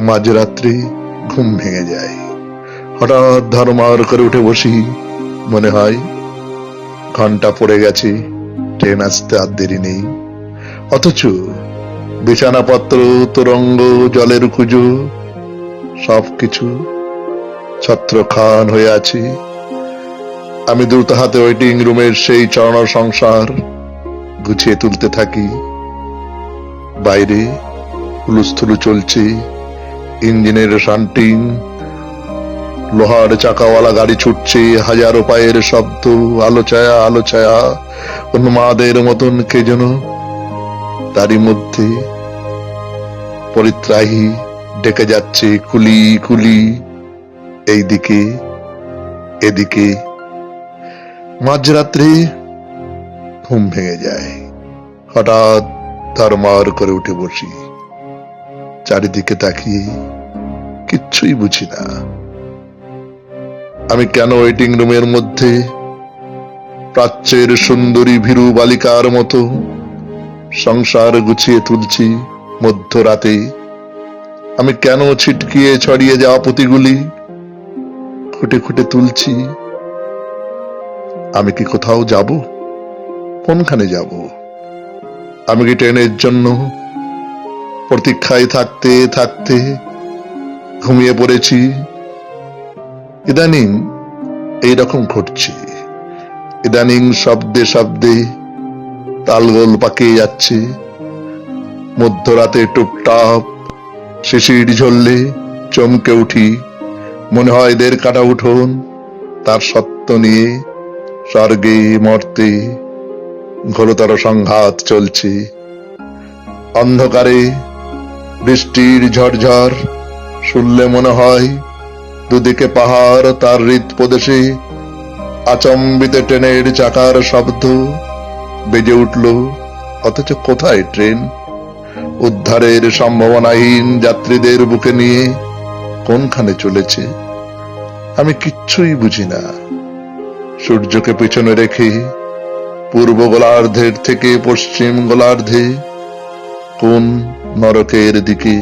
মাঝরাত্রি ঘুম ভেঙে যায়। হঠাৎ ধর্মার করে উঠে বসি। মনে হয়, ঘণ্টা পড়ে গেছে, ট্রেন আসতে আর দেরি নেই। অথচ বিছানাপত্র, তোরঙ্গ, জলের খুঁজো সবকিছু ছত্র খান হয়ে আছে। আমি দ্রুত হাতে ওয়েটিং রুমের সেই চরণ সংসার গুছিয়ে তুলতে থাকি। বাইরে হুলুস্থুলু চলছে। ইঞ্জিনের শান্টিং লোহার চাকাওয়ালা গাড়ি ছুটছে, হাজারো পায়ের শব্দ আলো ছায়া আলো ছায়া উন্মাদের মতন কে যেন। তারই মধ্যে পরিত্রাহী ডেকে যাচ্ছে কুলি কুলি, এইদিকে, এদিকে। মাঝরাত্রে ঘুম ভেঙে যায়। হঠাৎ তার মার করে উঠে বসি। চারিদিকে তাকিয়ে কিচ্ছুই বুঝি না। আমি কেন ওয়েটিং রুমের মধ্যে প্রাচ্যের সুন্দরী ভীরু বালিকার মতো সংসার গুছিয়ে তুলছি মধ্যরাতে? আমি কেন ছিটকিয়ে ছড়িয়ে যাওয়া পুঁতিগুলি খুঁটে খুঁটে তুলছি? আমি কি কোথাও যাব? কোনখানে যাব? আমি কি ট্রেনের জন্য প্রতীক্ষায় থাকতে থাকতে ঘুমিয়ে পড়েছি। ইদানিং এইরকম ঘটছে। ইদানিং শব্দে শব্দে তালগোল পাকিয়ে যাচ্ছে। মধ্যরাতে টুপটাপ শিশির ঝরলে চমকে উঠি। মনে হয় দের কাটা উঠোন, তার সত্য নিয়ে স্বর্গে মর্তে ঘোরতর সংঘাত চলছে। অন্ধকারে বৃষ্টির ঝরঝর, শুনলে মনে হয় দুদিকে পাহাড় তার হৃদ প্রদেশে। আচম্বিতে ট্রেনের চাকার শব্দ বেজে উঠল, অথচ কোথায় ট্রেন? উদ্ধারের সম্ভাবনাহীন যাত্রীদের বুকে নিয়ে কোনখানে চলেছে? আমি কিচ্ছুই বুঝি না। সূর্যকে পিছনে রেখে, পূর্ব গোলার্ধের থেকে পশ্চিম গোলার্ধে কোন নরকের দিকে